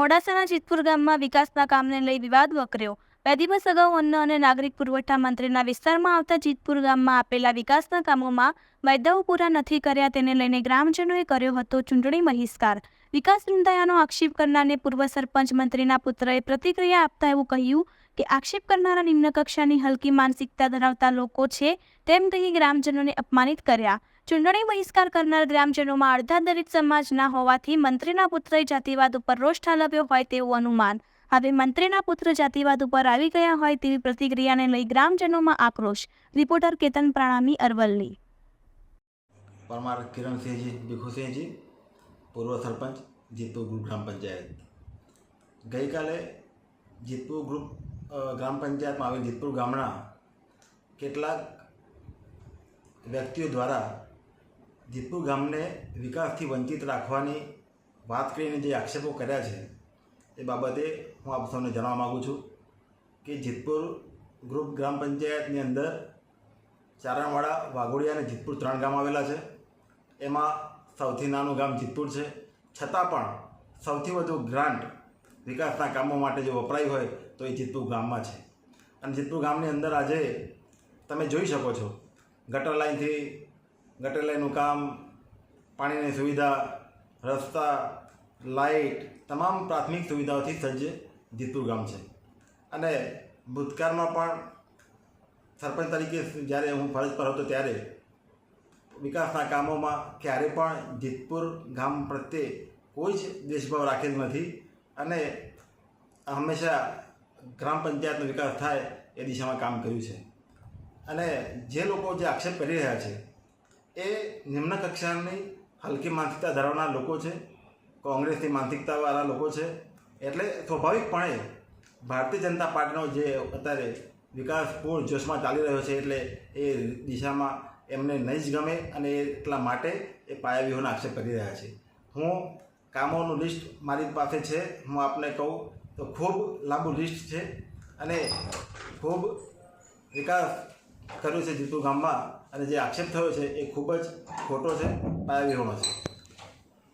મોડાસાના જીતપુર ગામમાં વિકાસના કામને લઈ વિવાદ વકર્યો. બે દિવસ અગાઉ અન્ન અને નાગરિક પુરવઠા મંત્રીના વિસ્તારમાં આવતા જીતપુર ગામમાં આપેલા વિકાસના કામોમાં વાયદાઓ પૂરા નથી કર્યા તેને લઈને ગ્રામજનોએ કર્યો હતો ચૂંટણી બહિષ્કાર. વિકાસ નોંધાયાનો આક્ષેપ કરનારને પૂર્વ સરપંચ મંત્રીના પુત્રએ પ્રતિક્રિયા આપતા એવું કહ્યું કે આક્ષેપ કરનારા નિમ્ન કક્ષાની હલકી માનસિકતા ધરાવતા લોકો છે, તેમ કહી ગ્રામજનોને અપમાનિત કર્યા. ચૂંટણી બહિષ્કાર કરનાર ગ્રામજનોમાં અડધા દલિત સમાજના હોવાથી મંત્રીના પુત્રએ જાતિવાદ ઉપર રોષ ઠાલવ્યો હોય તેવું અનુમાન. હવે મંત્રીના પુત્ર જાતિવાદ ઉપર આવી ગયા હોય તેવી પ્રતિક્રિયાને લઈ ગ્રામજનોમાં આક્રોશ. રિપોર્ટર કેતન પ્રાણામી, અરવલ્લી. પરમાર કિરણસિંહજી, ભીખુસિંહજી, પૂર્વ સરપંચ, જીતપુર ગ્રુપ ગ્રામ પંચાયત. ગઈકાલે જીતપુર ગ્રુપ ગ્રામ પંચાયતમાં આવેલ જીતપુર ગામના કેટલાક વ્યક્તિઓ દ્વારા જીતપુર ગામને વિકાસથી વંચિત રાખવાની વાત કરીને જે આક્ષેપો કર્યા છે, એ બાબતે હું આપ સૌને જણાવવા માગું છું કે જીતપુર ગ્રુપ ગ્રામ પંચાયતની અંદર ચારણવાડા, વાઘોડિયા અને જીતપુર ત્રણ ગામ આવેલા છે. એમાં સૌથી નાનું ગામ જીતપુર છે. છતાં પણ સૌથી વધુ ગ્રાન્ટ વિકાસના કામો માટે જો વપરાય હોય તો એ જીતપુર ગામમાં છે. અને જીતપુર ગામની અંદર આજે તમે જોઈ શકો છો, ગટર લાઇનથી ગટર લાઇનનું કામ, પાણીની સુવિધા, રસ્તા લાઇટ તમામ પ્રાથમિક સુવિધાઓથી સજ્જ જીતપુર ગામ છે. અને ભૂતકાળમાં પણ સરપંચ તરીકે જ્યારે હું ફરજ પર હતો ત્યારે વિકાસના કામોમાં ક્યારે પણ જીતપુર ગામ પ્રત્યે કોઈ જ દેશભાવ રાખેલ નથી. અને હંમેશા ગ્રામ પંચાયતનો વિકાસ થાય એ દિશામાં કામ કર્યું છે. અને જે લોકો જે આક્ષેપ કરી રહ્યા છે, એ નિમ્ન કક્ષાની હલકી માનસિકતા ધરાવનાર લોકો છે, કોંગ્રેસની માનસિકતાવાળા લોકો છે. એટલે સ્વાભાવિકપણે ભારતીય જનતા પાર્ટીનો જે અત્યારે વિકાસ પૂર્ણ જોશમાં ચાલી રહ્યો છે, એટલે એ દિશામાં એમને નહીં જ ગમે અને એટલા માટે એ પાયાવીઓનો આક્ષેપ કરી રહ્યા છે. હું કામોનું લિસ્ટ મારી પાસે છે, હું આપને કહું, તો ખૂબ લાંબુ લિસ્ટ છે અને ખૂબ વિકાસ કર્યો છે જીતુ ગામમાં અને જે આક્ષેપ થયો છે એ ખૂબ જ ખોટો છે પાયાવ્યૂહનો છે.